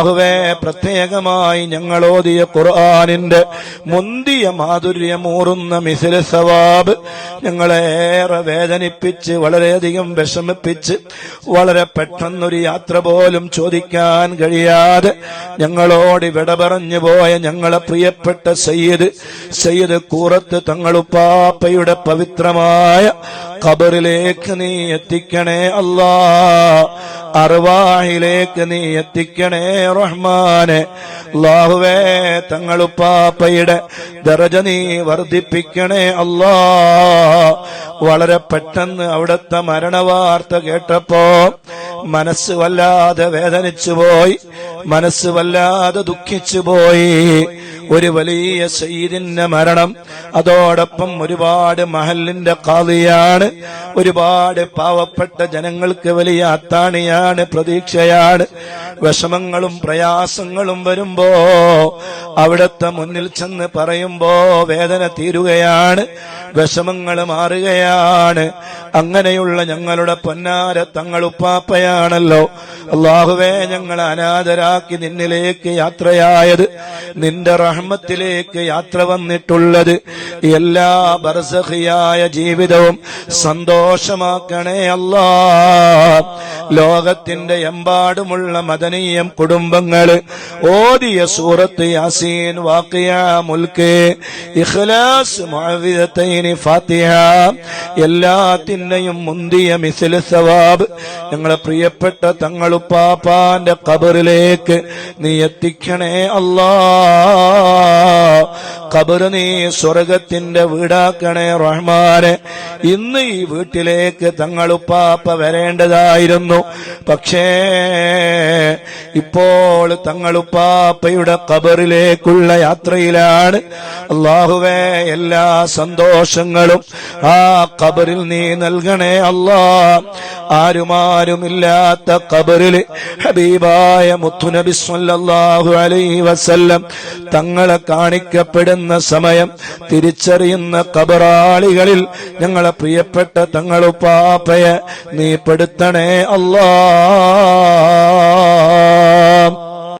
അള്ളാഹുവേ പ്രത്യേകമായി ഞങ്ങൾ ഓതിയ ഖുർആാനിന്റെ മുന്തിയ മാധുര്യമൂറുന്ന മിസിലെ സവാബ് ഞങ്ങളേറെ വേദനിപ്പിച്ച് വളരെയധികം വിഷമിപ്പിച്ച് വളരെ പെട്ടെന്നൊരു യാത്ര പോലും ചോദിക്കാൻ കഴിയാതെ ഞങ്ങളോട് വിട പറഞ്ഞു പോയ ഞങ്ങളെ പ്രിയപ്പെട്ട സയ്യിദ് സയ്യിദ് കൂറത്ത് തങ്ങളുപ്പാപ്പയുടെ പവിത്രമായ ഖബറിലേക്ക് നീ എത്തിക്കണേ അല്ലാ. അറുവാഹിലേക്ക് നീ എത്തിക്കണേ റഹ്മാനെ. അള്ളാഹുവേ തങ്ങളുപ്പാപ്പയുടെ ദറജ നീ വർദ്ധിപ്പിക്കണേ അല്ലാ. വളരെ പെട്ടെന്ന് അവിടുത്തെ മരണവാർത്ത കേട്ടപ്പോ മനസ്സ് വല്ലാതെ വേദനിച്ചു പോയി. മനസ്സ് വല്ലാതെ ദുഃഖിച്ചു പോയി. ഒരു വലിയ സയ്യിദിന്റെ മരണം. അതോടൊപ്പം ഒരുപാട് മഹലിന്റെ കാവിയാണ് ഒരുപാട് പാവപ്പെട്ട ജനങ്ങൾക്ക് വലിയ അത്താണിയാണ് പ്രതീക്ഷയാണ്. വിഷമങ്ങളും പ്രയാസങ്ങളും വരുമ്പോ അവിടത്തെ മുന്നിൽ ചെന്ന് പറയുമ്പോ വേദന തീരുകയാണ് വിഷമങ്ങൾ മാറുകയാണ്. അങ്ങനെയുള്ള ഞങ്ങളുടെ പൊന്നാര തങ്ങൾ ഉപ്പാപ്പയാണല്ലോ അള്ളാഹുവേ ഞങ്ങൾ അനാഥരാക്കി നിന്നിലേക്ക് യാത്രയായത് നിന്റെ റഹ്മത്തിലേക്ക് യാത്ര വന്നിട്ടുള്ളത്. എല്ലാ ബർസഹിയായ ജീവിതവും സന്തോഷമാക്കണേ അല്ലാ. ലോകത്തിന്റെ എമ്പാടുമുള്ള മദനീയം കുടുംബങ്ങൾ ഓതിയ സൂറത്ത് യാസീൻ വാക്കിയ മുൽക്ക് ഇഖ്ലാസ് മുഅവിദതൈനി ഫാത്തിഹ എല്ലാത്തിന്റെയും മുന്തിയ മിസിൽ സവാബ്. ഞങ്ങളെ പ്രിയപ്പെട്ട തങ്ങളുപ്പാപ്പാന്റെ ഖബറിലേക്ക് നീ എത്തിക്കണേ അല്ലാ. ഖബർ നീ സ്വർഗത്തിന്റെ വീടാക്കണേ റഹ്മാനെ. ഇന്ന് ഈ വീട്ടിലേക്ക് തങ്ങളുപ്പാപ്പ വരേണ്ടതായിരുന്നു. പക്ഷേ ഇപ്പോൾ തങ്ങളുപ്പാപ്പയുടെ ഖബറിലേക്കുള്ള യാത്രയിലാണ്. അള്ളാഹുവേ എല്ലാ സന്തോഷങ്ങളും ആ ഖബറിൽ നീ നൽകണേ അല്ലാ ആരുമാരുമില്ലാത്ത ഖബറിൽ ഹബീബായ മുത്തുനബി സല്ലല്ലാഹു അലൈഹി വസല്ലം തങ്ങളെ കാണിക്കപ്പെടുന്ന സമയം തിരിച്ചറിയുന്ന കബറാളികളിൽ ഞങ്ങളെ പ്രിയപ്പെട്ട തങ്ങളുപ്പാപ്പയെ നീ പെടുത്തണേ അല്ലാ.